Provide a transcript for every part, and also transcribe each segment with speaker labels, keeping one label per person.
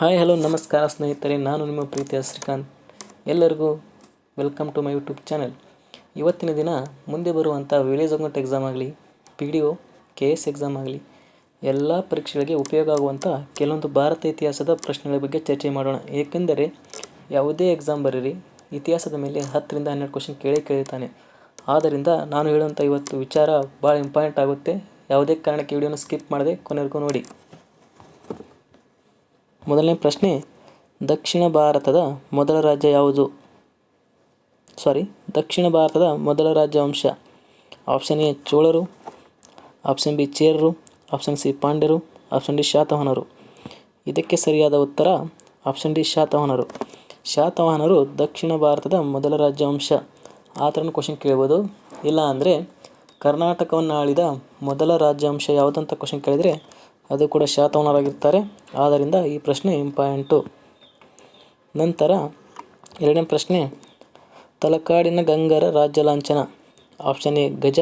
Speaker 1: Hi, hello, ನಮಸ್ಕಾರ ಸ್ನೇಹಿತರೆ. ನಾನು ನಿಮ್ಮ ಪ್ರೀತಿಯ ಶ್ರೀಕಾಂತ್ ಎಲ್ಲರಿಗೂ welcome to my YouTube channel. ಇವತ್ತಿನ ದಿನ ಮುಂದೆ ಬರುವಂಥ ವಿಲೇಜ್ ಅಕೌಂಟ್ ಎಕ್ಸಾಮ್ ಆಗಲಿ P D O K S exam ಆಗಲಿ, ಎಲ್ಲ ಪರೀಕ್ಷೆಗಳಿಗೆ ಉಪಯೋಗ ಆಗುವಂಥ ಕೆಲವೊಂದು ಭಾರತ ಇತಿಹಾಸದ ಪ್ರಶ್ನೆಗಳ ಬಗ್ಗೆ ಚರ್ಚೆ ಮಾಡೋಣ. ಏಕೆಂದರೆ ಯಾವುದೇ ಎಕ್ಸಾಮ್ ಬರೀರಿ, ಇತಿಹಾಸದ ಮೇಲೆ ಹತ್ತರಿಂದ ಹನ್ನೆರಡು ಕ್ವಶನ್ ಕೇಳೇ ಕೇಳಿರ್ತಾನೆ. ಆದ್ದರಿಂದ ನಾನು ಹೇಳುವಂಥ ಇವತ್ತು ವಿಚಾರ ಭಾಳ ಇಂಪಾರ್ಟೆಂಟ್ ಆಗುತ್ತೆ. ಯಾವುದೇ ಕಾರಣಕ್ಕೆ ವಿಡಿಯೋನ ಸ್ಕಿಪ್ ಮಾಡದೆ ಕೊನೆವರೆಗೂ ನೋಡಿ. ಮೊದಲನೇ ಪ್ರಶ್ನೆ, ದಕ್ಷಿಣ ಭಾರತದ ಮೊದಲ ರಾಜ್ಯ ಯಾವುದು? ಸಾರಿ ದಕ್ಷಿಣ ಭಾರತದ ಮೊದಲ ರಾಜವಂಶ ಆಪ್ಷನ್ ಎ ಚೋಳರು. ಆಪ್ಷನ್ ಬಿ ಚೇರರು. ಆಪ್ಷನ್ ಸಿ ಪಾಂಡ್ಯರು. ಆಪ್ಷನ್ ಡಿ ಶಾತವಾಹನರು. ಇದಕ್ಕೆ ಸರಿಯಾದ ಉತ್ತರ ಆಪ್ಷನ್ ಡಿ ಶಾತವಾಹನರು. ಶಾತವಾಹನರು ದಕ್ಷಿಣ ಭಾರತದ ಮೊದಲ ರಾಜವಂಶ ಆ ಥರ ಕ್ವಶನ್ ಕೇಳ್ಬೋದು. ಇಲ್ಲ ಅಂದರೆ ಕರ್ನಾಟಕವನ್ನು ಆಳಿದ ಮೊದಲ ರಾಜವಂಶ ಯಾವುದಂತ ಕ್ವಶನ್ ಕೇಳಿದರೆ ಅದು ಕೂಡ ಶಾತವಾಹನರಾಗಿರ್ತಾರೆ ಆದ್ದರಿಂದ ಈ ಪ್ರಶ್ನೆ ಇಂಪಾರ್ಟೆಂಟು. ನಂತರ ಎರಡನೇ ಪ್ರಶ್ನೆ, ತಲಕಾಡಿನ ಗಂಗರ ರಾಜ್ಯ ಲಾಂಛನ. ಆಪ್ಷನ್ ಎ, ಗಜ.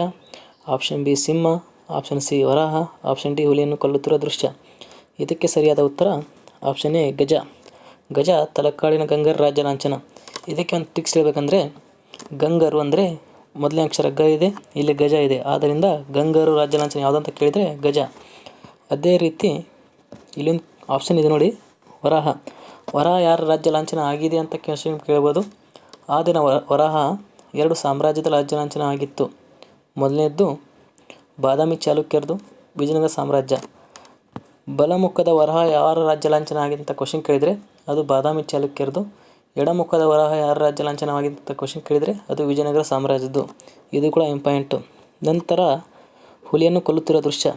Speaker 1: ಆಪ್ಷನ್ ಬಿ, ಸಿಂಹ. ಆಪ್ಷನ್ ಸಿ, ವರಾಹ. ಆಪ್ಷನ್ ಡಿ, ಹುಲಿಯನ್ನು ಕೊಲ್ಲುತ್ತಿರುವ ದೃಶ್ಯ. ಇದಕ್ಕೆ ಸರಿಯಾದ ಉತ್ತರ, ಆಪ್ಷನ್ ಎ, ಗಜ. ಗಜ ತಲಕಾಡಿನ ಗಂಗರ ರಾಜ್ಯ ಲಾಂಛನ. ಇದಕ್ಕೆ ಒಂದು ಟಿಕ್ಸ್ ಹೇಳಬೇಕಂದ್ರೆ, ಗಂಗರು ಅಂದರೆ ಮೊದಲನೇ ಅಕ್ಷರ ಗ ಇದೆ, ಇಲ್ಲಿ ಗಜ ಇದೆ. ಆದ್ದರಿಂದ ಗಂಗರು ರಾಜ್ಯ ಲಾಂಛನ ಯಾವುದಂತ ಕೇಳಿದರೆ ಗಜ. ಅದೇ ರೀತಿ ಇಲ್ಲೊಂದು ಆಪ್ಷನ್ ಇದೆ ನೋಡಿ, ವರಾಹ. ವರಾಹ ಯಾರ ರಾಜ್ಯ ಲಾಂಛನ ಆಗಿದೆ ಅಂತ ಕ್ವಶನ್ ಕೇಳ್ಬೋದು. ಆ ದಿನ ವರಹ ಎರಡು ಸಾಮ್ರಾಜ್ಯದ ರಾಜ್ಯ ಲಾಂಛನ ಆಗಿತ್ತು. ಮೊದಲನೇದ್ದು ಬಾದಾಮಿ ಚಾಲುಕ್ಯರದು ವಿಜಯನಗರ ಸಾಮ್ರಾಜ್ಯ. ಬಲಮುಖದ ವರಹ ಯಾರ ರಾಜ್ಯ ಲಾಂಛನ ಆಗಿದೆ ಅಂತ ಕ್ವಶನ್ ಕೇಳಿದರೆ ಅದು ಬಾದಾಮಿ ಚಾಲುಕ್ಯರದು. ಎಡಮುಖದ ವರಹ ಯಾರ ರಾಜ್ಯ ಲಾಂಛನವಾಗಿದೆ ಅಂತ ಕ್ವಶನ್ ಕೇಳಿದರೆ ಅದು ವಿಜಯನಗರ ಸಾಮ್ರಾಜ್ಯದ್ದು. ಇದು ಕೂಡ ಇಂಪಾಯಿಂಟು ನಂತರ ಹುಲಿಯನ್ನು ಕೊಲ್ಲುತ್ತಿರೋ ದೃಶ್ಯ.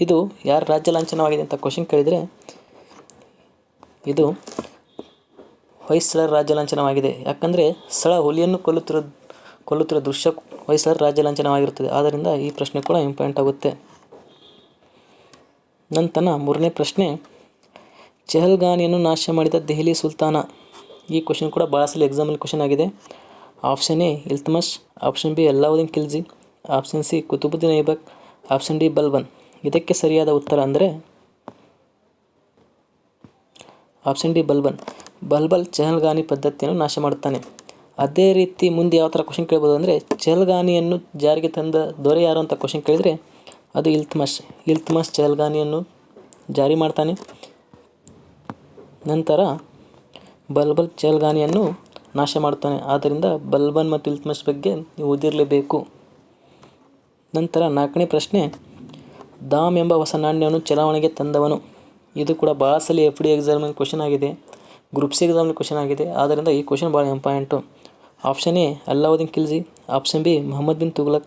Speaker 1: ಇದು ಯಾರ ರಾಜ್ಯ ಲಾಂಛನವಾಗಿದೆ ಅಂತ ಕ್ವಶನ್ ಕೇಳಿದರೆ, ಇದು ಹೊಯ್ಸಳರ ರಾಜ್ಯ ಲಾಂಛನವಾಗಿದೆ. ಯಾಕಂದರೆ ಸ್ಥಳ ಹುಲಿಯನ್ನು ಕೊಲ್ಲುತ್ತಿರೋ ಕೊಲ್ಲುತ್ತಿರೋ ದೃಶ್ಯ ಹೊಯ್ಸಳರ ರಾಜ್ಯ ಲಾಂಛನವಾಗಿರುತ್ತದೆ. ಆದ್ದರಿಂದ ಈ ಪ್ರಶ್ನೆ ಕೂಡ ಇಂಪಾರ್ಟೆಂಟ್ ಆಗುತ್ತೆ. ನಂತರ ಮೂರನೇ ಪ್ರಶ್ನೆ, ಚೆಹಲ್ಗಾನಿಯನ್ನು ನಾಶ ಮಾಡಿದ ದೆಹಲಿ ಸುಲ್ತಾನ. ಈ ಕ್ವಶನ್ ಕೂಡ ಭಾಳ ಸಲ ಎಕ್ಸಾಮಲ್ಲಿ ಕ್ವಶನ್ ಆಗಿದೆ. Option A Iltutmish option B, Alauddin Khilji. Option C, Qutbuddin Aibak. Option D, Balban. ಇದಕ್ಕೆ ಸರಿಯಾದ ಉತ್ತರ ಅಂದರೆ ಆಪ್ಷನ್ ಡಿ ಬಲ್ಬನ್. ಬಲ್ಬಲ್ ಚಹಲ್ಗಾನಿ ಪದ್ಧತಿಯನ್ನು ನಾಶ ಮಾಡುತ್ತಾನೆ. ಅದೇ ರೀತಿ ಮುಂದೆ ಯಾವ ಥರ ಕ್ವಶನ್ ಕೇಳ್ಬೋದು ಅಂದರೆ ಚಹಲ್ಗಾನಿಯನ್ನು ಜಾರಿಗೆ ತಂದ ದೊರೆ ಯಾರು ಅಂತ ಕ್ವಶನ್ ಕೇಳಿದರೆ ಅದು ಇಲ್ತಮಶ್. ಇಲ್ತಮಶ್ ಚಹಲ್ಗಾನಿಯನ್ನು ಜಾರಿ ಮಾಡ್ತಾನೆ. ನಂತರ ಬಲ್ಬಲ್ ಚಹಲ್ಗಾನಿಯನ್ನು ನಾಶ ಮಾಡುತ್ತಾನೆ. ಆದ್ದರಿಂದ ಬಲ್ಬನ್ ಮತ್ತು ಇಲ್ತಮಶ್ ಬಗ್ಗೆ ನೀವು ಓದಿರಲೇಬೇಕು. ನಂತರ ನಾಲ್ಕನೇ ಪ್ರಶ್ನೆ ದಾಮ್ ಎಂಬ ಹೊಸ ನಾಣ್ಯವನ್ನು ಚಲಾವಣೆಗೆ ತಂದವನು. ಇದು ಕೂಡ ಭಾಳ ಸಲ ಎಫ್ ಡಿ ಎಕ್ಸಾಮಲ್ಲಿ ಕ್ವಶನ್ ಆಗಿದೆ. ಗ್ರೂಪ್ ಸಿ ಎಕ್ಸಾಮಲ್ಲಿ ಕ್ವಶನ್ ಆಗಿದೆ. ಆದ್ದರಿಂದ ಈ ಕ್ವಶನ್ ಭಾಳ important. Option A, Alauddin Khilji. Option B, Mohammad bin Tughlaq.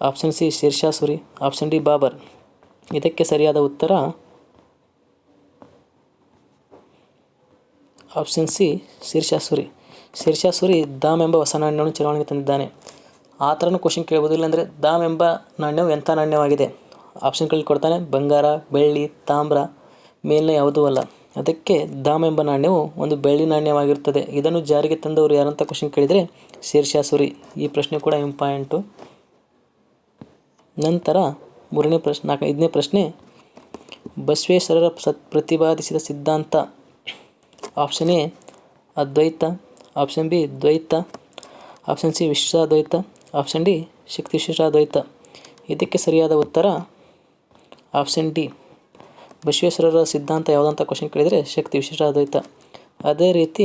Speaker 1: Option C, Sher Shah Suri. Option D, Babur. ಇದಕ್ಕೆ ಸರಿಯಾದ ಉತ್ತರ ಆಪ್ಷನ್ ಸಿ, ಶೀರ್ಷಾ ಸುರಿ. ಶೀರ್ಷಾ ಸುರಿ ದಾಮ್ ಎಂಬ ಹೊಸ ನಾಣ್ಯವನ್ನು ಚಲಾವಣೆಗೆ ತಂದಿದ್ದಾನೆ. ಆ ಥರನೂ ಕ್ವಶನ್ ಕೇಳ್ಬೋದು ಇಲ್ಲಾಂದರೆ ದಾಮ್ ಎಂಬ ನಾಣ್ಯವು ಎಂಥ ನಾಣ್ಯವಾಗಿದೆ? ಆಪ್ಷನ್ಗಳು ಕೊಡ್ತಾನೆ. ಬಂಗಾರ, ಬೆಳ್ಳಿ, ತಾಮ್ರ ಮೇಲಿನ ಯಾವುದೂ ಅಲ್ಲ. ಅದಕ್ಕೆ ದಾಮ ಎಂಬ ನಾಣ್ಯವು ಒಂದು ಬೆಳ್ಳಿ ನಾಣ್ಯವಾಗಿರುತ್ತದೆ. ಇದನ್ನು ಜಾರಿಗೆ ತಂದವರು ಯಾರಂತ ಕ್ವಶನ್ ಕೇಳಿದರೆ ಶೇರ್ಷಾ ಸುರಿ. ಈ ಪ್ರಶ್ನೆ ಕೂಡ ಇಂಪಾರ್ಟೆಂಟು ನಂತರ ಮೂರನೇ ಪ್ರಶ್ನೆ, ನಾಲ್ಕು, ಐದನೇ ಪ್ರಶ್ನೆ, ಬಸವೇಶ್ವರರ ಸತ್, ಪ್ರತಿಪಾದಿಸಿದ ಸಿದ್ಧಾಂತ. Option A, Advaita. Option B, Dvaita. Option C, ವಿಶ್ವಾದ್ವೈತ. Option D ಶಕ್ತಿ ವಿಶಿಷ್ಟಾದ್ವೈತ ಇದಕ್ಕೆ ಸರಿಯಾದ ಉತ್ತರ ಆಪ್ಷನ್ ಡಿ. ಬಸವೇಶ್ವರರ ಸಿದ್ಧಾಂತ ಯಾವುದಂತ ಕ್ವಶನ್ ಕೇಳಿದರೆ ಶಕ್ತಿ ವಿಶಿಷ್ಟ ಅದ್ವೈತ. ಅದೇ ರೀತಿ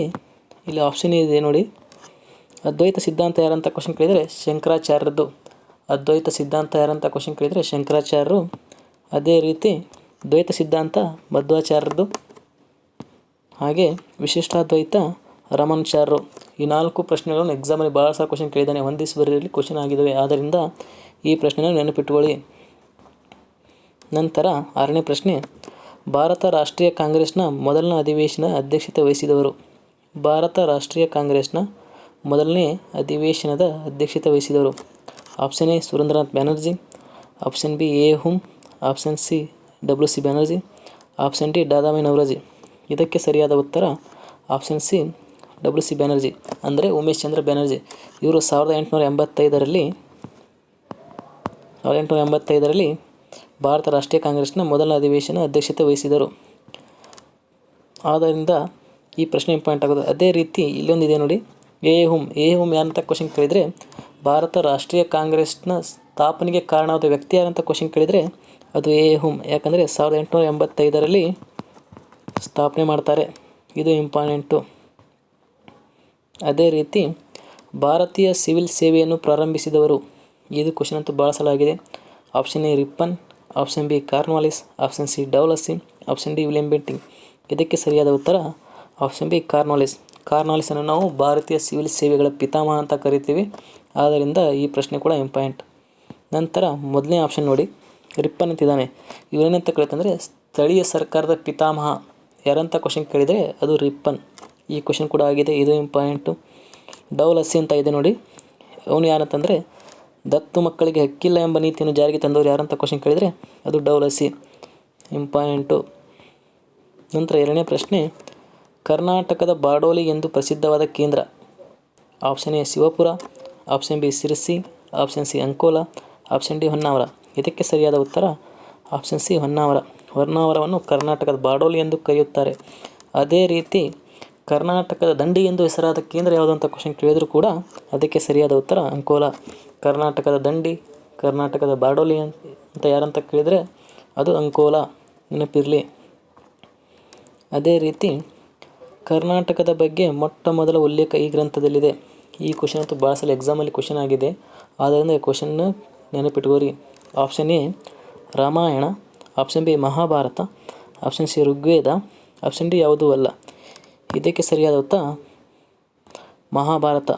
Speaker 1: ಇಲ್ಲಿ ಆಪ್ಷನ್ ಇದೆ ನೋಡಿ. ಅದ್ವೈತ ಸಿದ್ಧಾಂತ ಯಾರಂತ ಕ್ವಶನ್ ಕೇಳಿದರೆ ಶಂಕರಾಚಾರ್ಯರದ್ದು. ಅದ್ವೈತ ಸಿದ್ಧಾಂತ ಯಾರಂತ ಕ್ವಶನ್ ಕೇಳಿದರೆ ಶಂಕರಾಚಾರ್ಯರು. ಅದೇ ರೀತಿ ದ್ವೈತ ಸಿದ್ಧಾಂತ ಮಧ್ವಾಚಾರ್ಯರದು ಹಾಗೆ ವಿಶಿಷ್ಟಾದ್ವೈತ ರಮಣಾಚಾರ್ಯರು. ಈ ನಾಲ್ಕು ಪ್ರಶ್ನೆಗಳನ್ನು ಎಕ್ಸಾಮಲ್ಲಿ ಭಾಳ ಸಹ ಕ್ವಶನ್ ಕೇಳಿದ್ದಾನೆ. ಒಂದಿಸ್ ಬರೀಲಿ ಕ್ವಶನ್ ಆಗಿದ್ದಾವೆ. ಆದ್ದರಿಂದ ಈ ಪ್ರಶ್ನೆನ ನೆನಪಿಟ್ಟುಕೊಳ್ಳಿ ನಂತರ ಆರನೇ ಪ್ರಶ್ನೆ, ಭಾರತ ರಾಷ್ಟ್ರೀಯ ಕಾಂಗ್ರೆಸ್ನ ಮೊದಲನೇ ಅಧಿವೇಶನ ಅಧ್ಯಕ್ಷತೆ ವಹಿಸಿದವರು. ಭಾರತ ರಾಷ್ಟ್ರೀಯ ಕಾಂಗ್ರೆಸ್ನ ಮೊದಲನೇ ಅಧಿವೇಶನದ ಅಧ್ಯಕ್ಷತೆ ವಹಿಸಿದವರು. Option A, Surendranath Banerjee. Option B, A Hume option C, W C Banerjee. Option D, Dadabhai Naoroji. ಇದಕ್ಕೆ ಸರಿಯಾದ ಉತ್ತರ, option C, W C Banerjee. ಅಂದರೆ ಉಮೇಶ್ ಚಂದ್ರ ಬ್ಯಾನರ್ಜಿ. ಇವರು ಸಾವಿರದ ಎಂಟುನೂರ ಎಂಬತ್ತೈದರಲ್ಲಿ, ಸಾವಿರದ ಎಂಟುನೂರ ಎಂಬತ್ತೈದರಲ್ಲಿ ಭಾರತ ರಾಷ್ಟ್ರೀಯ ಕಾಂಗ್ರೆಸ್ನ ಮೊದಲ ಅಧಿವೇಶನ ಅಧ್ಯಕ್ಷತೆ ವಹಿಸಿದರು. ಆದ್ದರಿಂದ ಈ ಪ್ರಶ್ನೆ ಇಂಪಾರ್ಟೆಂಟ್ ಆಗೋದು. ಅದೇ ರೀತಿ ಇಲ್ಲೊಂದಿದೆ ನೋಡಿ. ಎ ಹುಮ್ ಎ ಹುಮ್ ಯಾರಂತ ಕ್ವಶನ್ ಕೇಳಿದರೆ, ಭಾರತ ರಾಷ್ಟ್ರೀಯ ಕಾಂಗ್ರೆಸ್ನ ಸ್ಥಾಪನೆಗೆ ಕಾರಣವಾದ ವ್ಯಕ್ತಿ ಯಾರಂತ ಕ್ವಶನ್ ಕೇಳಿದರೆ, ಅದು ಎ ಹುಮ್. ಯಾಕಂದರೆ ಸಾವಿರದ ಎಂಟುನೂರ ಎಂಬತ್ತೈದರಲ್ಲಿ ಸ್ಥಾಪನೆ ಮಾಡ್ತಾರೆ. ಇದು ಇಂಪಾರ್ಟೆಂಟು. ಅದೇ ರೀತಿ ಭಾರತೀಯ ಸಿವಿಲ್ ಸೇವೆಯನ್ನು ಪ್ರಾರಂಭಿಸಿದವರು. ಇದು ಕ್ವಶನ್ ಅಂತೂ ಬಳಸಲಾಗಿದೆ. Option A, Ripon. Option B Cornwallis, option C Dalhousie option D William Bentinck ಇದಕ್ಕೆ ಸರಿಯಾದ ಉತ್ತರ ಆಪ್ಷನ್ ಬಿ ಕಾರ್ನ್ವಾಲಿಸ್. ಕಾರ್ನಾಲಿಸನ್ನು ನಾವು ಭಾರತೀಯ ಸಿವಿಲ್ ಸೇವೆಗಳ ಪಿತಾಮಹ ಅಂತ ಕರಿತೀವಿ. ಆದ್ದರಿಂದ ಈ ಪ್ರಶ್ನೆ ಕೂಡ ಇಂಪಾರ್ಟೆಂಟ್. ನಂತರ ಮೊದಲನೇ ಆಪ್ಷನ್ ನೋಡಿ. ರಿಪ್ಪನ್ ಅಂತಿದ್ದಾನೆ ಇವರೇನಂತ ಕೇಳ್ತಂದರೆ ಸ್ಥಳೀಯ ಸರ್ಕಾರದ ಪಿತಾಮಹ. ಯಾರಂತ ಕ್ವಶನ್ ಕೇಳಿದರೆ ಅದು ರಿಪ್ಪನ್. ಈ ಕ್ವಶನ್ ಕೂಡ ಆಗಿದೆ. ಇದು ಇಂಪಾರ್ಟೆಂಟು. ಡೌಲಸಿ ಅಂತ ಇದೆ ನೋಡಿ. ಅವನು ಯಾರಂತಂದರೆ ದತ್ತು ಮಕ್ಕಳಿಗೆ ಹಕ್ಕಿಲ್ಲ ಎಂಬ ನೀತಿಯನ್ನು ಜಾರಿಗೆ ತಂದವರು ಯಾರಂತ ಕ್ವಶನ್ ಕೇಳಿದರೆ ಅದು ಡೌಲಸಿ. ಇಂಪಾಯಿಂಟು ನಂತರ ಎರಡನೇ ಪ್ರಶ್ನೆ, ಕರ್ನಾಟಕದ ಬಾರ್ಡೋಲಿ ಎಂದು ಪ್ರಸಿದ್ಧವಾದ ಕೇಂದ್ರ? Option A Shivapura. Option B Sirsi option C Ankola. Option D Honnavar. ಇದಕ್ಕೆ ಸರಿಯಾದ ಉತ್ತರ ಆಪ್ಷನ್ ಸಿ ಹೊನ್ನಾವರ. ಹೊನ್ನಾವರವನ್ನು ಕರ್ನಾಟಕದ ಬಾರ್ಡೋಲಿ ಎಂದು ಕರೆಯುತ್ತಾರೆ. ಅದೇ ರೀತಿ ಕರ್ನಾಟಕದ ದಂಡಿ ಎಂದು ಹೆಸರಾದ ಕೇಂದ್ರ ಯಾವುದು ಅಂತ ಕ್ವಶನ್ ಕೇಳಿದರೂ ಕೂಡ ಅದಕ್ಕೆ ಸರಿಯಾದ ಉತ್ತರ ಅಂಕೋಲ. ಕರ್ನಾಟಕದ ದಂಡಿ, ಕರ್ನಾಟಕದ ಬಾರ್ಡೋಲಿ ಅಂತ ಯಾರಂತ ಕೇಳಿದರೆ ಅದು ಅಂಕೋಲ. ನೆನಪಿರಲಿ. ಅದೇ ರೀತಿ ಕರ್ನಾಟಕದ ಬಗ್ಗೆ ಮೊಟ್ಟ ಮೊದಲ ಉಲ್ಲೇಖ ಈ ಗ್ರಂಥದಲ್ಲಿದೆ. ಈ ಕ್ವಶನ್ ಅಂತೂ ಭಾಳ ಸಲ ಎಕ್ಸಾಮಲ್ಲಿ ಕ್ವಶನ್ ಆಗಿದೆ. ಆದ್ದರಿಂದ ಈ ಕ್ವಶನ್ನ ನೆನಪಿಟ್ಕೋರಿ. Option A, Ramayana. Option B, Mahabharata. Option C, Rigveda. Option D ಯಾವುದೂ ಅಲ್ಲ. ಇದಕ್ಕೆ ಸರಿಯಾದ ಉತ್ತರ ಮಹಾಭಾರತ.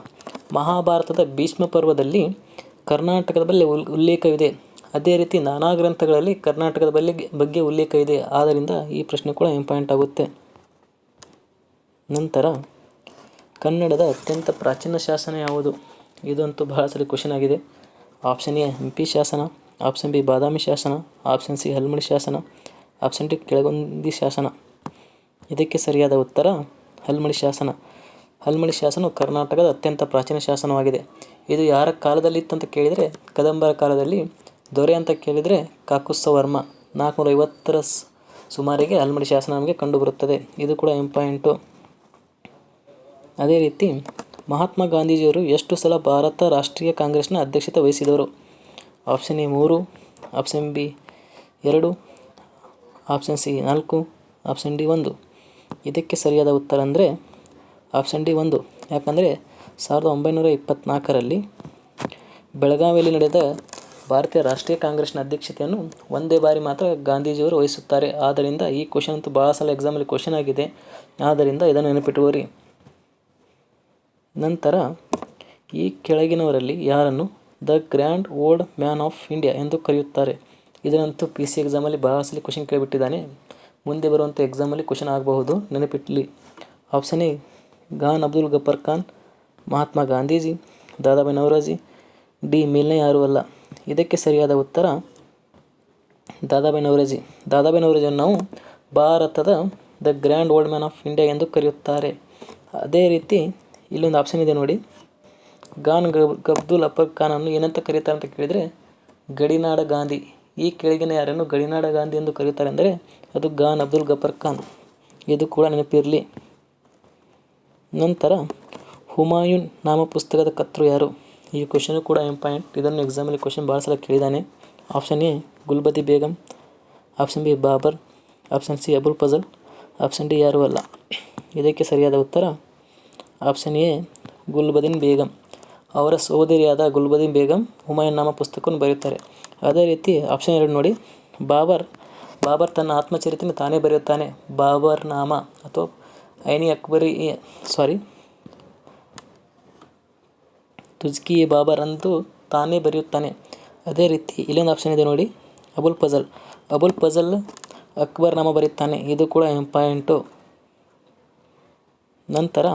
Speaker 1: ಮಹಾಭಾರತದ ಭೀಷ್ಮ ಪರ್ವದಲ್ಲಿ ಕರ್ನಾಟಕದ ಬಗ್ಗೆ ಉಲ್, ಉಲ್ಲೇಖವಿದೆ. ಅದೇ ರೀತಿ ನಾನಾ ಗ್ರಂಥಗಳಲ್ಲಿ ಕರ್ನಾಟಕದ ಬಗ್ಗೆ ಬಗ್ಗೆ ಉಲ್ಲೇಖ ಇದೆ ಆದ್ದರಿಂದ ಈ ಪ್ರಶ್ನೆ ಕೂಡ ಇಂಪಾರ್ಟೆಂಟ್ ಆಗುತ್ತೆ. ನಂತರ, ಕನ್ನಡದ ಅತ್ಯಂತ ಪ್ರಾಚೀನ ಶಾಸನ ಯಾವುದು? ಇದಂತೂ ಬಹಳ ಸರಿ ಕ್ವಶನ್ ಆಗಿದೆ. ಆಪ್ಷನ್ ಎ ಹಂಪಿ ಶಾಸನ, ಆಪ್ಷನ್ ಬಿ, ಬಾದಾಮಿ ಶಾಸನ, ಆಪ್ಷನ್ ಸಿ, ಹಲ್ಮಡಿ ಶಾಸನ, ಆಪ್ಷನ್ ಡಿ, ಕೆಳಗೊಂದಿ ಶಾಸನ. ಇದಕ್ಕೆ ಸರಿಯಾದ ಉತ್ತರ ಹಲ್ಮಡಿ ಶಾಸನ. ಹಲ್ಮಡಿ ಶಾಸನವು ಕರ್ನಾಟಕದ ಅತ್ಯಂತ ಪ್ರಾಚೀನ ಶಾಸನವಾಗಿದೆ. ಇದು ಯಾರ ಕಾಲದಲ್ಲಿ ಇತ್ತಂತ ಕೇಳಿದರೆ, ಕದಂಬರ ಕಾಲದಲ್ಲಿ ದೊರೆ ಅಂತ ಕೇಳಿದರೆ ಕಾಕುಸ್ಸವರ್ಮ ನಾಲ್ಕುನೂರ ಐವತ್ತರ ಸುಮಾರಿಗೆ ಹಲ್ಮಡಿ ಶಾಸನ ನಮಗೆ ಕಂಡುಬರುತ್ತದೆ. ಇದು ಕೂಡ ಇಂಪಾಯಿಂಟು ಅದೇ ರೀತಿ ಮಹಾತ್ಮ ಗಾಂಧೀಜಿಯವರು ಎಷ್ಟು ಸಲ ಭಾರತ ರಾಷ್ಟ್ರೀಯ ಕಾಂಗ್ರೆಸ್ನ ಅಧ್ಯಕ್ಷತೆ ವಹಿಸಿದವರು? ಆಪ್ಷನ್ ಎ ಮೂರು ಆಪ್ಷನ್ ಬಿ ಎರಡು ಆಪ್ಷನ್ ಸಿ ನಾಲ್ಕು ಆಪ್ಷನ್ ಡಿ ಒಂದು. ಇದಕ್ಕೆ ಸರಿಯಾದ ಉತ್ತರ ಅಂದರೆ ಆಪ್ಷನ್ ಡಿ ಒಂದು. ಯಾಕಂದರೆ ಸಾವಿರದ ಒಂಬೈನೂರ ಇಪ್ಪತ್ತ್ನಾಲ್ಕರಲ್ಲಿ ಬೆಳಗಾವಿಯಲ್ಲಿ ನಡೆದ ಭಾರತೀಯ ರಾಷ್ಟ್ರೀಯ ಕಾಂಗ್ರೆಸ್ನ ಅಧ್ಯಕ್ಷತೆಯನ್ನು ಒಂದೇ ಬಾರಿ ಮಾತ್ರ ಗಾಂಧೀಜಿಯವರು ವಹಿಸುತ್ತಾರೆ. ಆದ್ದರಿಂದ ಈ ಕ್ವಶನ್ ಅಂತೂ ಭಾಳ ಸಲ ಎಕ್ಸಾಮಲ್ಲಿ ಕ್ವಶನ್ ಆಗಿದೆ. ಆದ್ದರಿಂದ ಇದನ್ನು ನೆನಪಿಟ್ಟುವರಿ ನಂತರ ಈ ಕೆಳಗಿನವರಲ್ಲಿ ಯಾರನ್ನು the grand old man of India ಎಂದು ಕರೆಯುತ್ತಾರೆ. ಇದನ್ನಂತೂ ಪಿ ಸಿ ಎಕ್ಸಾಮಲ್ಲಿ ಭಾಳ ಸಲ ಕ್ವಶನ್ ಕೇಳಿಬಿಟ್ಟಿದ್ದಾನೆ. ಮುಂದೆ ಬರುವಂಥ ಎಕ್ಸಾಮಲ್ಲಿ ಕ್ವಶನ್ ಆಗಬಹುದು. ನೆನಪಿಟ್ಲಿ. Option A, Khan Abdul Ghaffar Khan, Mahatma Gandhiji Dadabhai Naoroji, D ಮೇಲ್ನೇ ಯಾರೂ ಅಲ್ಲ. ಇದಕ್ಕೆ ಸರಿಯಾದ ಉತ್ತರ ದಾದಾಬಾಯಿ ನವರಾಜಿ. ದಾದಾಬಾಯಿ ನವರಾಜಿಯನ್ನು ನಾವು ಭಾರತದ the grand old man of India ಎಂದು ಕರೆಯುತ್ತಾರೆ. ಅದೇ ರೀತಿ, ಇಲ್ಲೊಂದು ಆಪ್ಷನ್ ಇದೆ ನೋಡಿ. ಗಾನ್ ಗಬ್ ಅಬ್ದುಲ್ ಅಫರ್ ಖಾನನ್ನು ಏನಂತ ಕರೀತಾರೆ ಅಂತ ಕೇಳಿದರೆ, ಗಡಿನಾಡ ಗಾಂಧಿ. ಈ ಕೆಳಗಿನ ಯಾರನ್ನು ಗಡಿನಾಡ ಗಾಂಧಿ ಎಂದು ಕರೀತಾರೆ ಅಂದರೆ ಅದು ಗಾನ್ ಅಬ್ದುಲ್ ಗಫರ್ ಖಾನ್. ಇದು ಕೂಡ ನೆನಪಿರಲಿ. ನಂತರ, ಹುಮಾಯೂನ್ ನಾಮ ಪುಸ್ತಕದ ಕತ್ರು ಯಾರು? ಈ ಕ್ವಶನು ಕೂಡ ಇಂಪಾಯಿಂಟ್ ಇದನ್ನು ಎಕ್ಸಾಮಲ್ಲಿ ಕ್ವಶನ್ ಭಾಳ ಸಲ ಕೇಳಿದ್ದಾನೆ option A, Gulbadan Begum. Option B, Babur. Option C, Abul Fazal. Option D, ಯಾರೂ ಅಲ್ಲ. ಇದಕ್ಕೆ ಸರಿಯಾದ ಉತ್ತರ ಆಪ್ಷನ್ ಎ, ಗುಲ್ಬದಿನ್ ಬೇಗಂ. ಅವರ ಸಹೋದರಿಯಾದ ಗುಲ್ಬದಿನ್ ಬೇಗಂ ಹುಮಾಯೂನ್ ನಾಮ ಪುಸ್ತಕವನ್ನು ಬರೆಯುತ್ತಾರೆ. ಅದೇ ರೀತಿ ಆಪ್ಷನ್ ಎರಡು ನೋಡಿ. ಬಾಬರ್ ಬಾಬರ್ ತನ್ನ ಆತ್ಮಚರಿತ್ರೆ ತಾನೇ ಬರೆಯುತ್ತಾನೆ. ಬಾಬರ್ ನಾಮ ಅಥವಾ ಐನಿ ಅಕ್ಬರಿ ಸಾರಿ ತುಜ್ಕಿ ಬಾಬರ್ ಅಂತೂ ತಾನೇ ಬರೆಯುತ್ತಾನೆ. ಅದೇ ರೀತಿ ಇಲ್ಲೊಂದು ಆಪ್ಷನ್ ಇದೆ ನೋಡಿ. ಅಬುಲ್ ಫಜಲ್. ಅಬುಲ್ ಫಜಲ್ ಅಕ್ಬರ್ ನಾಮ ಬರೆಯುತ್ತಾನೆ. ಇದು ಕೂಡ ಇಂಪಾರ್ಟೆಂಟು ನಂತರ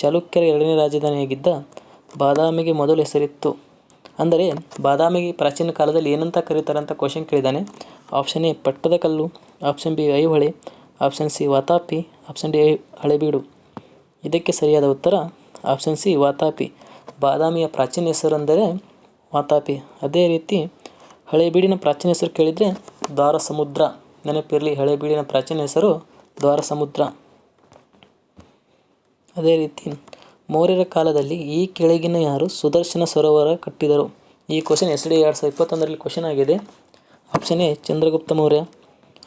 Speaker 1: ಚಾಲುಕ್ಯರ ಎರಡನೇ ರಾಜಧಾನಿಯಾಗಿದ್ದ ಬಾದಾಮಿಗೆ ಮೊದಲು ಹೆಸರಿತ್ತು. ಅಂದರೆ ಬಾದಾಮಿಗೆ ಪ್ರಾಚೀನ ಕಾಲದಲ್ಲಿ ಏನಂತ ಕರೀತಾರೆ ಅಂತ question ಕೇಳಿದ್ದಾನೆ. Option A Pattadakal option B, Aihole. Option C, Vatapi. Option D, Halebidu. ಇದಕ್ಕೆ ಸರಿಯಾದ ಉತ್ತರ ಆಪ್ಷನ್ ಸಿ, ವಾತಾಪಿ. ಬಾದಾಮಿಯ ಪ್ರಾಚೀನ ಹೆಸರು ಅಂದರೆ ವಾತಾಪಿ. ಅದೇ ರೀತಿ ಹಳೆಬೀಡಿನ ಪ್ರಾಚೀನ ಹೆಸರು ಕೇಳಿದರೆ ದ್ವಾರ ಸಮುದ್ರ ನೆನಪಿರಲಿ, ಹಳೆಬೀಡಿನ ಪ್ರಾಚೀನ ಹೆಸರು ದ್ವಾರ ಸಮುದ್ರ ಅದೇ ರೀತಿ ಮೌರ್ಯರ ಕಾಲದಲ್ಲಿ ಈ ಕೆಳಗಿನ ಯಾರು ಸುದರ್ಶನ ಸರೋವರ ಕಟ್ಟಿದರು? ಈ ಕ್ವಶನ್ ಎಸ್ ಡಿ ಎರಡು ಸಾವಿರದ ಇಪ್ಪತ್ತೊಂದರಲ್ಲಿ ಕ್ವಶನ್ ಆಗಿದೆ. Option A Chandragupta Maurya.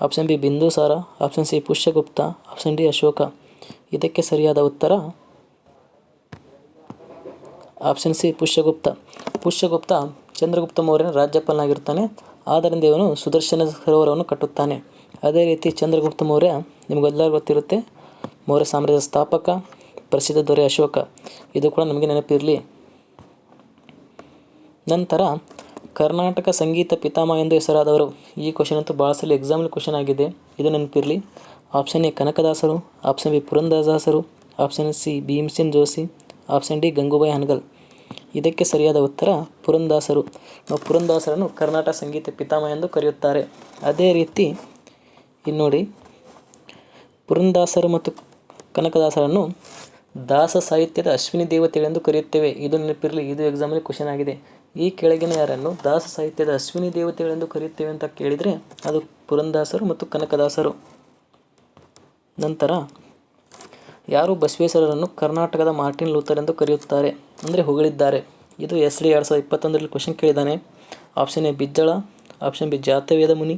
Speaker 1: Option B Bindusara option C Pushyagupta. Option D Ashoka. ಇದಕ್ಕೆ ಸರಿಯಾದ ಉತ್ತರ? Option C Pushyagupta. Pushyagupta Chandragupta ಮೌರ್ಯನ ರಾಜ್ಯಪಾಲನಾಗಿರುತ್ತಾನೆ. ಆದ್ದರಿಂದ ಇವನು ಸುದರ್ಶನ ಸರೋವರವನ್ನು ಕಟ್ಟುತ್ತಾನೆ. ಅದೇ ರೀತಿ ಚಂದ್ರಗುಪ್ತ ಮೌರ್ಯ ನಿಮಗೆಲ್ಲರೂ ಗೊತ್ತಿರುತ್ತೆ, ಮೌರ್ಯ ಸಾಮ್ರಾಜ್ಯದ ಸ್ಥಾಪಕ. ಪ್ರಸಿದ್ಧ ದೊರೆ ಅಶೋಕ. ಇದು ಕೂಡ ನಮಗೆ ನೆನಪಿರಲಿ. ನಂತರ ಕರ್ನಾಟಕ ಸಂಗೀತ ಪಿತಾಮಹ ಎಂದು ಹೆಸರಾದವರು. ಈ ಕ್ವಶನ್ ಅಂತೂ ಭಾಳ ಸಲ ಎಕ್ಸಾಮ್ನ ಕ್ವಶನ್ ಆಗಿದೆ. ಇದು ನೆನಪಿರಲಿ. ಆಪ್ಷನ್ ಎ ಕನಕದಾಸರು option B ಪುರಂದಾಸರು option C Bhimsen Joshi option D Gangubai Hangal. ಇದಕ್ಕೆ ಸರಿಯಾದ ಉತ್ತರ ಪುರಂದಾಸರು. ನಾವು ಪುರಂದಾಸರನ್ನು ಕರ್ನಾಟಕ ಸಂಗೀತ ಪಿತಾಮಹ ಎಂದು ಕರೆಯುತ್ತಾರೆ. ಅದೇ ರೀತಿ ಇಲ್ಲಿ ನೋಡಿ, ಪುರಂದಾಸರು ಮತ್ತು ಕನಕದಾಸರನ್ನು ದಾಸ ಸಾಹಿತ್ಯದ ಅಶ್ವಿನಿ ದೇವತೆಗಳೆಂದು ಕರೆಯುತ್ತೇವೆ. ಇದು ನೆನಪಿರಲಿ, ಇದು ಎಕ್ಸಾಮಲ್ಲಿ ಕ್ವಶನ್ ಆಗಿದೆ. ಈ ಕೆಳಗಿನ ಯಾರನ್ನು ದಾಸ ಸಾಹಿತ್ಯದ ಅಶ್ವಿನಿ ದೇವತೆಗಳೆಂದು ಕರೆಯುತ್ತೇವೆ ಅಂತ ಕೇಳಿದರೆ ಅದು ಪುರಂದಾಸರು ಮತ್ತು ಕನಕದಾಸರು. ನಂತರ, ಯಾರು ಬಸವೇಶ್ವರರನ್ನು ಕರ್ನಾಟಕದ ಮಾರ್ಟಿನ್ ಲೂಥರ್ ಎಂದು ಕರೆಯುತ್ತಾರೆ ಅಂದರೆ ಹೊಗಳಿದ್ದಾರೆ. ಇದು ಎಸ್ ಡಿ ಎರಡು ಸಾವಿರದ ಇಪ್ಪತ್ತೊಂದರಲ್ಲಿ question ಕೇಳಿದ್ದಾನೆ. Option A Bijjala option B Jataveda Muni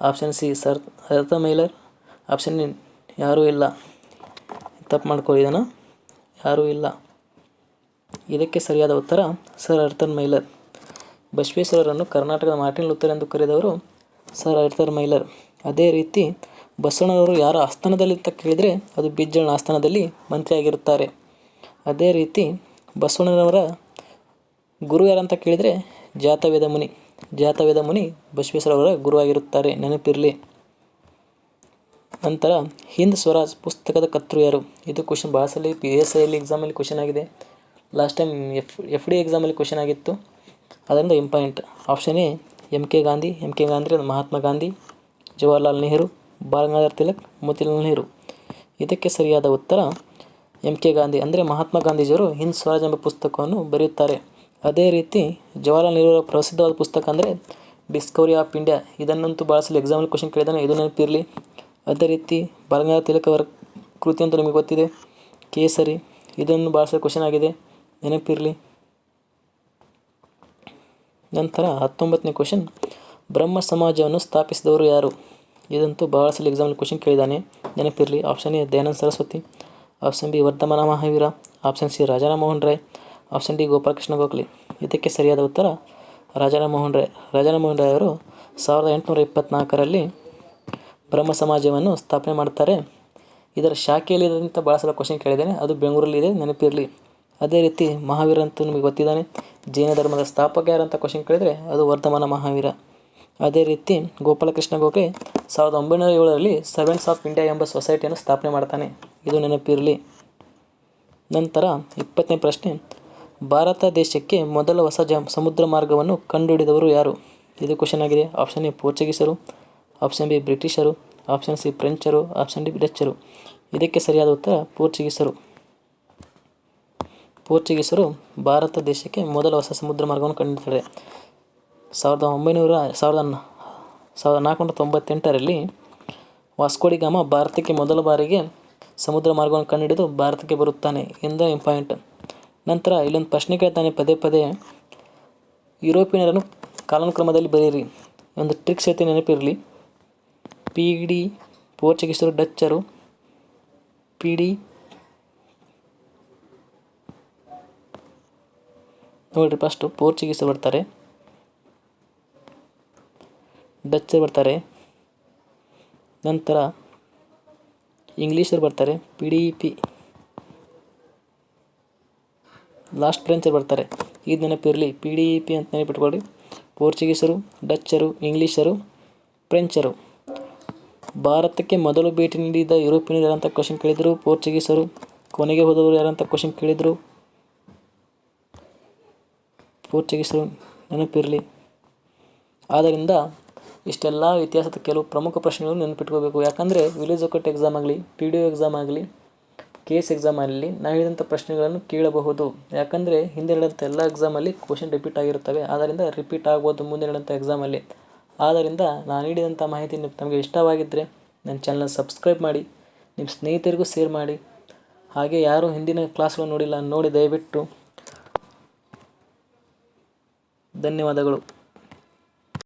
Speaker 1: option C sir ಅರ್ಥ ಮೈಲರ್ ಆಪ್ಷನ್ ಯಾರೂ ಇಲ್ಲ. ತಪ್ಪು ಮಾಡ್ಕೊಳ್ಳಿದಾನ ಯಾರೂ ಇಲ್ಲ. ಇದಕ್ಕೆ ಸರಿಯಾದ ಉತ್ತರ ಸರ್ ಅರ್ಥನ್ ಮೈಲರ್. ಬಸವೇಶ್ವರರನ್ನು ಕರ್ನಾಟಕದ ಮಾರ್ಟಿನ್ ಲೂಥರ್ ಎಂದು ಕರೆದವರು ಸರ್ ಅರ್ಥರ್ ಮೈಲರ್. ಅದೇ ರೀತಿ ಬಸವಣ್ಣನವರು ಯಾರ ಆಸ್ಥಾನದಲ್ಲಿ ಅಂತ ಕೇಳಿದರೆ ಅದು ಬಿಜ್ಜಳನ ಆಸ್ಥಾನದಲ್ಲಿ ಮಂತ್ರಿಯಾಗಿರುತ್ತಾರೆ. ಅದೇ ರೀತಿ ಬಸವಣ್ಣನವರ ಗುರು ಯಾರಂತ ಕೇಳಿದರೆ ಜಾತವೇದ ಮುನಿ. ಜಾತವೇದ ಮುನಿ ಬಸವೇಶ್ವರವರ ಗುರುವಾಗಿರುತ್ತಾರೆ. ನೆನಪಿರಲಿ. ನಂತರ ಹಿಂದ್ ಸ್ವರಾಜ್ ಪುಸ್ತಕದ ಕರ್ತೃ ಯಾರು? ಇದು ಕ್ವಶನ್ ಭಾಳ ಸಲ ಪಿ ಎಸ್ ಐಲಿ ಎಕ್ಸಾಮಲ್ಲಿ ಕ್ವಶನ್ ಆಗಿದೆ last time F F D ಎಕ್ಸಾಮಲ್ಲಿ ಕ್ವಶನ್ ಆಗಿತ್ತು. ಅದರಿಂದ important option A M K Gandhi M K Gandhi Mahatma Gandhi Jawaharlal Nehru Bal Gangadhar Tilak Motilal Nehru ಇದಕ್ಕೆ ಸರಿಯಾದ ಉತ್ತರ ಎಂ ಕೆ ಗಾಂಧಿ ಅಂದರೆ ಮಹಾತ್ಮ ಗಾಂಧೀಜಿಯವರು ಹಿಂದ್ ಸ್ವರಾಜ್ ಎಂಬ ಪುಸ್ತಕವನ್ನು ಬರೆಯುತ್ತಾರೆ. ಅದೇ ರೀತಿ ಜವಾಹರ್ಲಾಲ್ ನೆಹರು ಪ್ರಸಿದ್ಧವಾದ ಪುಸ್ತಕ ಅಂದರೆ ಡಿಸ್ಕವರಿ ಆಫ್ ಇಂಡಿಯಾ ಇದನ್ನಂತೂ ಭಾಳ ಸಲ ಎಕ್ಸಾಮಲ್ಲಿ ಕ್ವಶನ್ ಕೇಳಿದಾನೆ. ಇದು ನೆನಪಿರಲಿ. ಅದೇ ರೀತಿ ಬಾಲಗಂಗಾಧರ ತಿಲಕ್ ಅವರ ಕೃತಿ ಅಂತ ನಿಮಗೆ ಗೊತ್ತಿದೆ. ಕೇಸರಿ, ಇದನ್ನು ಭಾಳ ಕ್ವಶನ್ ಆಗಿದೆ. ನೆನಪಿರಲಿ. ನಂತರ ಹತ್ತೊಂಬತ್ತನೇ ಕ್ವಶನ್ ಬ್ರಹ್ಮ ಸಮಾಜವನ್ನು ಸ್ಥಾಪಿಸಿದವರು ಯಾರು? ಇದಂತೂ ಭಾಳ ಸಲ ಎಕ್ಸಾಮಲ್ಲಿ ಕ್ವಶನ್ ಕೇಳಿದ್ದಾನೆ. ನೆನಪಿರಲಿ. Option A, Dayananda Saraswati. Option B, Vardhamana Mahavira. Option C, Rajaram Mohan Roy. Option D, Gopalakrishna Gokhale. ಇದಕ್ಕೆ ಸರಿಯಾದ ಉತ್ತರ ರಾಜಾರಾಮೋಹನ್ ರಾಯ್. ರಾಜಾರಾಮೋಹನ್ ರಾಯ್ ಅವರು ಸಾವಿರದ ಎಂಟುನೂರ ಇಪ್ಪತ್ತ್ನಾಲ್ಕರಲ್ಲಿ ಬ್ರಹ್ಮ ಸಮಾಜವನ್ನು ಸ್ಥಾಪನೆ ಮಾಡ್ತಾರೆ. ಇದರ ಶಾಖೆಯಲ್ಲಿ ಅಂತ ಭಾಳ ಸಲ ಕ್ವಶನ್ ಕೇಳಿದ್ದೇನೆ. ಅದು ಬೆಂಗಳೂರಲ್ಲಿದೆ ನೆನಪಿರಲಿ. ಅದೇ ರೀತಿ ಮಹಾವೀರ ಅಂತೂ ನಿಮಗೆ ಗೊತ್ತಿದ್ದಾನೆ. ಜೈನ ಧರ್ಮದ ಸ್ಥಾಪಕ ಯಾರಂತ ಕ್ವಶನ್ ಕೇಳಿದರೆ ಅದು ವರ್ಧಮಾನ ಮಹಾವೀರ. ಅದೇ ರೀತಿ ಗೋಪಾಲಕೃಷ್ಣ ಗೋಖಲೆ ಸಾವಿರದ ಒಂಬೈನೂರ ಏಳರಲ್ಲಿ ಸೆವೆನ್ಸ್ ಆಫ್ ಇಂಡಿಯಾ ಎಂಬ ಸೊಸೈಟಿಯನ್ನು ಸ್ಥಾಪನೆ ಮಾಡ್ತಾನೆ. ಇದು ನೆನಪಿರಲಿ. ನಂತರ ಇಪ್ಪತ್ತನೇ ಪ್ರಶ್ನೆ. ಭಾರತ ದೇಶಕ್ಕೆ ಮೊದಲ ಹೊಸ ಜ, ಸಮುದ್ರ ಮಾರ್ಗವನ್ನು ಕಂಡುಹಿಡಿದವರು ಯಾರು? ಇದು ಕ್ವಶನ್ ಆಗಿದೆ. ಆಪ್ಷನ್ ಎ, ಪೋರ್ಚುಗೀಸರು. ಆಪ್ಷನ್ ಬಿ ಬ್ರಿಟಿಷರು ಆಪ್ಷನ್ ಸಿ ಫ್ರೆಂಚರು ಆಪ್ಷನ್ ಡಿ ಡಚ್ಚರು ಇದಕ್ಕೆ ಸರಿಯಾದ ಉತ್ತರ ಪೋರ್ಚುಗೀಸರು ಪೋರ್ಚುಗೀಸರು ಭಾರತ ದೇಶಕ್ಕೆ ಮೊದಲ ಹೊಸ ಸಮುದ್ರ ಮಾರ್ಗವನ್ನು ಕಂಡಿರ್ತಾರೆ ಸಾವಿರದ ಒಂಬೈನೂರ, ಸಾವಿರದ ಸಾವಿರದ ನಾಲ್ಕುನೂರ ತೊಂಬತ್ತೆಂಟರಲ್ಲಿ ವಾಸ್ಕೋಡಿಗಾಮ ಭಾರತಕ್ಕೆ ಮೊದಲ ಬಾರಿಗೆ ಸಮುದ್ರ ಮಾರ್ಗವನ್ನು ಕಂಡುಹಿಡಿದು ಭಾರತಕ್ಕೆ ಬರುತ್ತಾನೆ ಎಂದು ಇಂಪಾಯಿಂಟ್ ನಂತರ ಇಲ್ಲೊಂದು ಪ್ರಶ್ನೆ ಕೇಳ್ತಾನೆ ಪದೇ ಪದೇ ಯುರೋಪಿಯನರನ್ನು ಕಾಲಾನುಕ್ರಮದಲ್ಲಿ ಬರೆಯಿರಿ. ಒಂದು ಟ್ರಿಕ್ಸ್ ಐತೆ ನೆನಪಿರಲಿ. ಪಿ ಡಿ ಪೋರ್ಚುಗೀಸರು, ಡಚ್ಚರು ಪಿ ಡಿ ನೋಡಿರಿ ಫಸ್ಟು ಪೋರ್ಚುಗೀಸರು ಬರ್ತಾರೆ. ಡಚ್ಚರು ಬರ್ತಾರೆ. ನಂತರ ಇಂಗ್ಲೀಷರು ಬರ್ತಾರೆ. ಪಿ ಡಿ ಪಿ ಲಾಸ್ಟ್ ಫ್ರೆಂಚರು ಬರ್ತಾರೆ. ಇದು ನೆನಪಿರಲಿ ಪಿ ಡಿ ಪಿ ಅಂತ ನೆನಪಿಟ್ಕೊಳ್ಳಿ. ಪೋರ್ಚುಗೀಸರು, ಡಚ್ಚರು, ಇಂಗ್ಲೀಷರು, ಫ್ರೆಂಚರು. ಭಾರತಕ್ಕೆ ಮೊದಲು ಭೇಟಿ ನೀಡಿದ ಯುರೋಪಿಯನ್ ಯಾರಂತ ಕ್ವಶನ್ ಕೇಳಿದರು? ಪೋರ್ಚುಗೀಸರು? ಕೊನೆಗೆ ಹೋದವರು ಯಾರಂತ ಕ್ವಶನ್ ಕೇಳಿದರು? ಪೋರ್ಚುಗೀಸರು ನೆನಪಿರಲಿ. ಆದ್ದರಿಂದ ಇಷ್ಟೆಲ್ಲ ಇತಿಹಾಸದ ಕೆಲವು ಪ್ರಮುಖ ಪ್ರಶ್ನೆಗಳು ನೆನಪಿಟ್ಕೋಬೇಕು. ಯಾಕಂದರೆ ವಿಲೇಜ್ ಒಕ್ಕಟ್ ಎಕ್ಸಾಮ್ ಆಗಲಿ ಪಿ ಡಿ ಒ ಎಕ್ಸಾಮ್ ಆಗಲಿ ಕೆ ಎಸ್ ಎಕ್ಸಾಮ್ ಆಗಲಿ ನಾ ಹೇಳಿದಂಥ ಪ್ರಶ್ನೆಗಳನ್ನು ಕೇಳಬಹುದು. ಯಾಕಂದರೆ ಹಿಂದೆ ನಡೆದಂಥ ಎಲ್ಲ ಎಕ್ಸಾಮಲ್ಲಿ ಕ್ವಶನ್ ರಿಪೀಟ್ ಆಗಿರುತ್ತವೆ. ಆದ್ದರಿಂದ ರಿಪೀಟ್ ಆಗ್ಬೋದು ಮುಂದೆ ನಡೆದಂಥ ಎಕ್ಸಾಮಲ್ಲಿ ಆದ್ದರಿಂದ ನಾನು ನೀಡಿದಂಥ ಮಾಹಿತಿ ತಮಗೆ ಇಷ್ಟವಾಗಿದ್ದರೆ ನನ್ನ ಚಾನಲ್ ಸಬ್ಸ್ಕ್ರೈಬ್ ಮಾಡಿ, ನಿಮ್ಮ ಸ್ನೇಹಿತರಿಗೂ ಶೇರ್ ಮಾಡಿ, ಹಾಗೆ ಯಾರು ಹಿಂದಿನ ಕ್ಲಾಸ್ಗಳು ನೋಡಿಲ್ಲ ನೋಡಿ ದಯವಿಟ್ಟು ಧನ್ಯವಾದಗಳು.